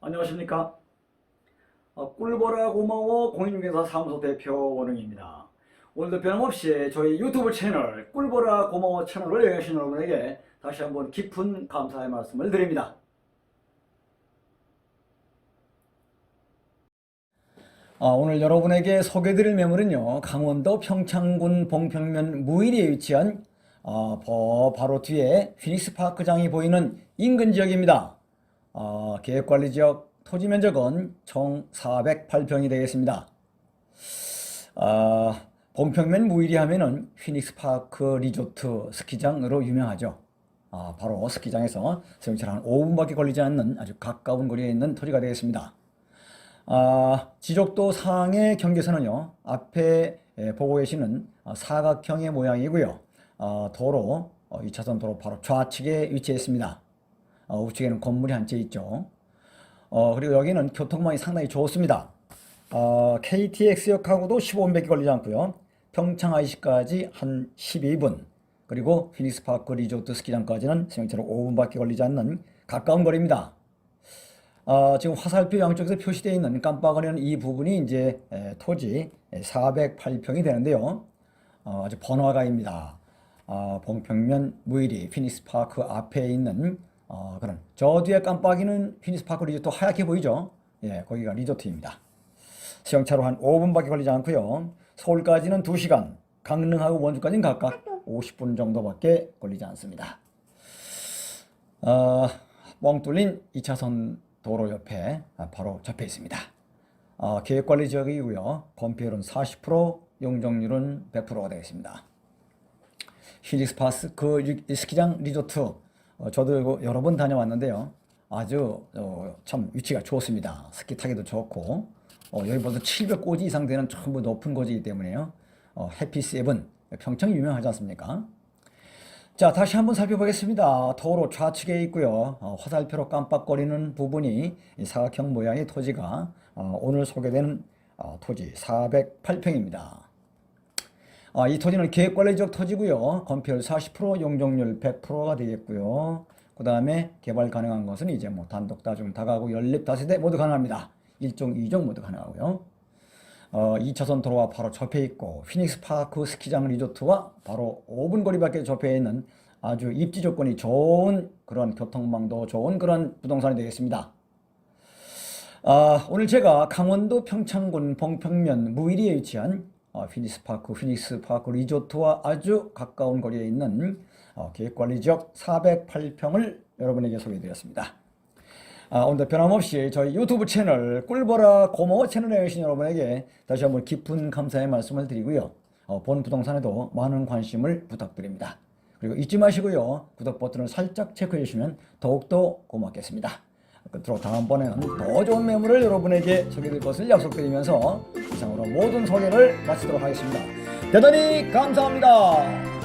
안녕하십니까? 어, 꿀보라 고마워 공인중개사 사무소 대표 원흥입니다. 오늘도 변함없이 저희 유튜브 채널 꿀보라 고마워 채널을 여행하신 여러분에게 다시 한번 깊은 감사의 말씀을 드립니다. 아, 오늘 여러분에게 소개드릴 매물은요, 강원도 평창군 봉평면 무일리에 위치한 어, 버- 바로 뒤에 피닉스 파크장이 보이는 인근 지역입니다. 어, 계획관리 지역 토지 면적은 총 408평이 되겠습니다. 아, 봉평면 무일이 하면은 피닉스 파크 리조트 스키장으로 유명하죠. 아, 바로 스키장에서 세운철 한 5분밖에 걸리지 않는 아주 가까운 거리에 있는 토지가 되겠습니다. 아, 지적도 상의 경계선은요, 앞에 예, 보고 계시는 어, 사각형의 모양이고요. 어, 도로, 어, 2차선 도로 바로 좌측에 위치해 있습니다. 어, 우측에는 건물이 한 채 있죠. 어, 그리고 여기는 교통망이 상당히 좋습니다. 어, KTX역하고도 15분밖에 걸리지 않고요. 평창 IC까지 한 12분, 그리고 피닉스 파크 리조트 스키장까지는 생처럼 5분밖에 걸리지 않는 가까운 거리입니다. 어, 지금 화살표 양쪽에서 표시되어 있는 깜빡거리는 이 부분이 이제 에, 토지 408평이 되는데요. 어, 아주 번화가입니다. 어, 봉평면 무일이 피닉스 파크 앞에 있는 어, 그런 저 뒤에 깜빡이는 피닉스 파크 리조트 하얗게 보이죠? 예, 거기가 리조트입니다. 시영차로 한 5분밖에 걸리지 않고요. 서울까지는 2시간, 강릉하고 원주까지는 각각 50분 정도밖에 걸리지 않습니다. 어, 뻥 뚫린 2차선 도로 옆에 아, 바로 접해 있습니다. 어, 계획관리 지역이고요. 건폐율은 40%, 용적률은 100%가 되겠습니다. 힐리스파스 그 리- 스키장 리조트 어, 저도 여러 번 다녀왔는데요. 아주 어, 참 위치가 좋습니다. 스키 타기도 좋고 어, 여기 벌써 700고지 이상 되는 전부 높은 고지이기 때문에요. 어, 해피 세븐 평창이 유명하지 않습니까? 자, 다시 한번 살펴보겠습니다. 도로 좌측에 있고요. 어, 화살표로 깜빡거리는 부분이 이 사각형 모양의 토지가 어, 오늘 소개되는 어, 토지 408평입니다. 아, 이 토지는 계획관리적 토지고요. 건폐율 40%, 용적률 100%가 되겠고요. 그 다음에 개발 가능한 것은 이제 뭐 단독, 다중, 다가구, 연립, 다세대 모두 가능합니다. 1종, 2종 모두 가능하고요. 어, 2차선 도로와 바로 접해 있고 피닉스 파크 스키장 리조트와 바로 5분 거리밖에 접해 있는 아주 입지 조건이 좋은 그런 교통망도 좋은 그런 부동산이 되겠습니다. 아, 오늘 제가 강원도 평창군 봉평면 무일리에 위치한 어, 피닉스 파크, 피닉스 파크 리조트와 아주 가까운 거리에 있는 어, 계획관리 지역 408평을 여러분에게 소개해드렸습니다. 아, 오늘도 변함없이 저희 유튜브 채널 꿀보라 고마워 채널에 계신 여러분에게 다시 한번 깊은 감사의 말씀을 드리고요. 어, 본 부동산에도 많은 관심을 부탁드립니다. 그리고 잊지 마시고요. 구독 버튼을 살짝 체크해 주시면 더욱더 고맙겠습니다. 끝으로 다음번에는 더 좋은 매물을 여러분에게 소개해드릴 것을 약속드리면서 이상으로 모든 소개를 마치도록 하겠습니다. 대단히 감사합니다.